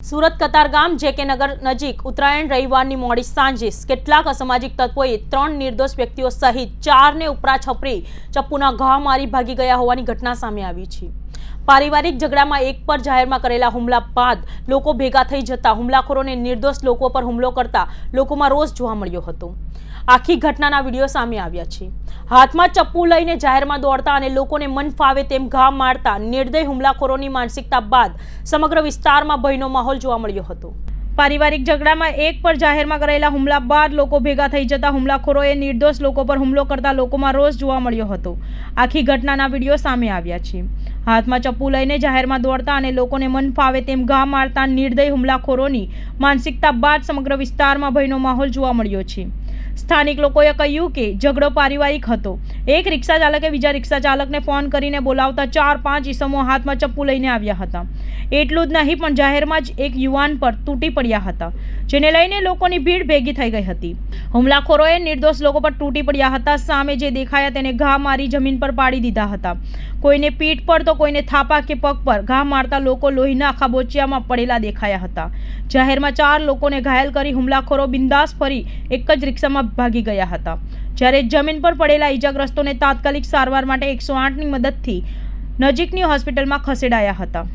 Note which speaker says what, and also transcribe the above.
Speaker 1: સુરત કતારગામ જેકે નગર નજીક ઉત્તરાયણ રવિવારની મોડી સાંજે કેટલાક અસામાજિક તત્વોએ ત્રણ નિર્દોષ વ્યક્તિઓ સહિત ચારને ઉપરા છપરી ચપ્પુના ઘા મારી ભાગી ગયા હોવાની ઘટના સામે આવી છે. પારિવારિક ઝઘડામાં એક પર જાહેરમાં કરેલા હુમલા બાદ લોકો ભેગા થઈ જતા હુમલાખોરોને નિર્દોષ લોકો પર હુમલો કરતા લોકોમાં રોષ જોવા મળ્યો હતો. આખી ઘટનાના વીડિયો સામે આવ્યા છે. હાથમાં ચપ્પુ લઈને જાહેરમાં દોડતા અને લોકોને મન ફાવે તેમ ઘા મારતા નિર્દય હુમલાખોરોની માનસિકતા બાદ સમગ્ર વિસ્તારમાં ભયનો માહોલ જોવા મળ્યો હતો. પારિવારિક ઝઘડામાં એક પર જાહેરમાં કરેલા હુમલા બાદ લોકો ભેગા થઈ જતા હુમલાખોરોએ નિર્દોષ લોકો પર હુમલો કરતા લોકોમાં રોષ જોવા મળ્યો હતો. આખી ઘટનાના વીડિયો સામે આવ્યા છે. હાથમાં ચપ્પુ લઈને જાહેરમાં દોડતા અને લોકોને મન ફાવે તેમ ઘા મારતા નિર્દય હુમલાખોરોની માનસિકતા બાદ સમગ્ર વિસ્તારમાં ભયનો માહોલ જોવા મળ્યો છે. સ્થાનિક લોકોએ કહ્યું કે ઝઘડો પારિવારિક હતો. એક રિક્ષા ચાલકે બીજા રિક્ષા ચાલકને ફોન કરીને બોલાવતા ચાર પાંચ ઈસમો હાથમાં ચપ્પુ લઈને આવ્યા હતા. એટલું જ નહીં પણ જાહેરમાં જ એક યુવાન પર તૂટી પડ્યા હતા, જેને લઈને લોકોની ભીડ ભેગી થઈ ગઈ હતી. હુમલાખોરોએ નિર્દોષ લોકો પર તૂટી પડ્યા હતા. સામે જે દેખાયા તેને ઘા મારી જમીન પર પાડી દીધા હતા. કોઈને પીઠ પર તો કોઈને થાપા કે પગ પર ઘા મારતા લોકો લોહીના આખા બોચિયામાં પડેલા દેખાયા હતા. જાહેરમાં ચાર લોકોને ઘાયલ કરી હુમલાખોરો બિંદાસ ફરી એક જ રિક્ષામાં ભાગી ગયા હતા. જ્યારે જમીન પર પડેલા ઈજાગ્રસ્તોને તાત્કાલિક સારવાર માટે એકસો આઠની મદદથી નજીકની હોસ્પિટલમાં ખસેડાયા હતા.